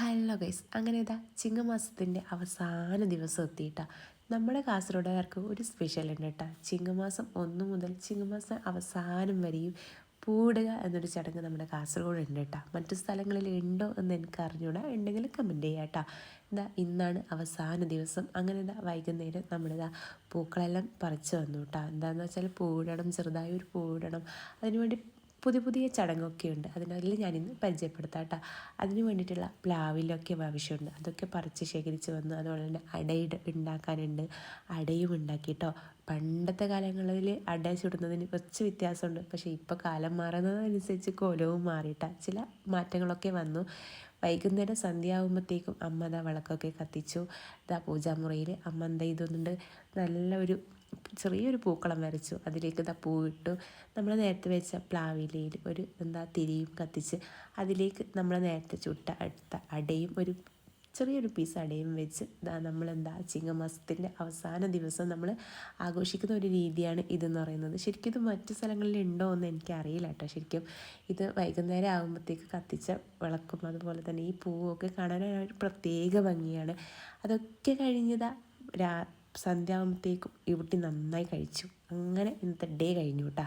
Hello guys അങ്ങനെ ഇതാ ചിങ്ങമാസത്തിന്റെ അവസാന ദിവസം എത്തിയിട്ടാ. നമ്മുടെ കാസർഗോഡുകാർക്ക് ഒരു സ്പെഷ്യൽ ഉണ്ട് കേട്ടോ. ചിങ്ങമാസം ഒന്ന് മുതൽ ചിങ്ങമാസം അവസാനം വരെയും പൂടുക എന്നൊരു ചടങ്ങ് നമ്മുടെ കാസർഗോഡ് ഉണ്ട് കേട്ടോ. മറ്റു സ്ഥലങ്ങളിൽ ഉണ്ടോ എന്ന് എനിക്ക് അറിഞ്ഞൂടാ ഉണ്ടെങ്കിൽ കമന്റ് ചെയ്യാം കേട്ടോ. ഇതാ ഇന്നാണ് അവസാന ദിവസം. അങ്ങനെ ഇതാ വൈകുന്നേരം നമ്മളിതാ പൂക്കളെല്ലാം പറിച്ചു വന്നു കേട്ടോ. എന്താണെന്ന് വെച്ചാൽ പൂവിടണം ചെറുതായി ഒരു പൂവിടണം. അതിനുവേണ്ടി പുതിയ പുതിയ ചടങ്ങൊക്കെ ഉണ്ട് അതിനെല്ലാം ഞാനിന്ന് പരിചയപ്പെടുത്താം കേട്ടോ അതിന് വേണ്ടിയിട്ടുള്ള പ്ലാവിലൊക്കെ ആവശ്യമുണ്ട്. അതൊക്കെ പറിച്ച് ശേഖരിച്ച് വന്നു അതുപോലെ തന്നെ അടയിട ഉണ്ടാക്കാനുണ്ട്. അടയും ഉണ്ടാക്കി കേട്ടോ പണ്ടത്തെ കാലങ്ങളിൽ അട ചുടുന്നതിന് കുറച്ച് വ്യത്യാസമുണ്ട്. പക്ഷേ ഇപ്പോൾ കാലം മാറുന്നതനുസരിച്ച് കോലവും മാറിയിട്ട. ചില മാറ്റങ്ങളൊക്കെ വന്നു. വൈകുന്നേരം സന്ധ്യ ആകുമ്പോഴത്തേക്കും അമ്മ ദാ വിളക്കൊക്കെ കത്തിച്ചു. ഇതാ പൂജാമുറിയിൽ അമ്മ എന്താ ഇതൊന്നുണ്ട്. നല്ല ഒരു ചെറിയൊരു പൂക്കളം വരച്ചു. അതിലേക്ക് ഇതാ പൂവിട്ടു. നമ്മൾ നേരത്തെ വെച്ച പ്ലാവിലയിൽ ഒരു എന്താ തിരിയും കത്തിച്ച് അതിലേക്ക് നമ്മൾ നേരത്തെ ചുട്ട അടുത്ത അടയും ഒരു ചെറിയൊരു പീസ് അടയും വെച്ച് നമ്മളെന്താ ചിങ്ങമാസത്തിന്റെ അവസാന ദിവസം നമ്മൾ ആഘോഷിക്കുന്ന ഒരു രീതിയാണ് ഇതെന്ന് പറയുന്നത്. ശരിക്കും ഇത് മറ്റു സ്ഥലങ്ങളിൽ ഉണ്ടോ എന്ന് എനിക്കറിയില്ല കേട്ടോ ശരിക്കും. ഇത് വൈകുന്നേരം ആകുമ്പോഴത്തേക്ക് കത്തിച്ച വിളക്കും അതുപോലെ തന്നെ ഈ പൂവൊക്കെ കാണാൻ ഒരു പ്രത്യേക ഭംഗിയാണ്. അതൊക്കെ കഴിഞ്ഞതാ രാ സന്ധ്യ ഇവിടുത്തെ ഇവിടെ നന്നായി കഴിച്ചു. അങ്ങനെ ഇന്നത്തെ ഡേ കഴിഞ്ഞു കേട്ടോ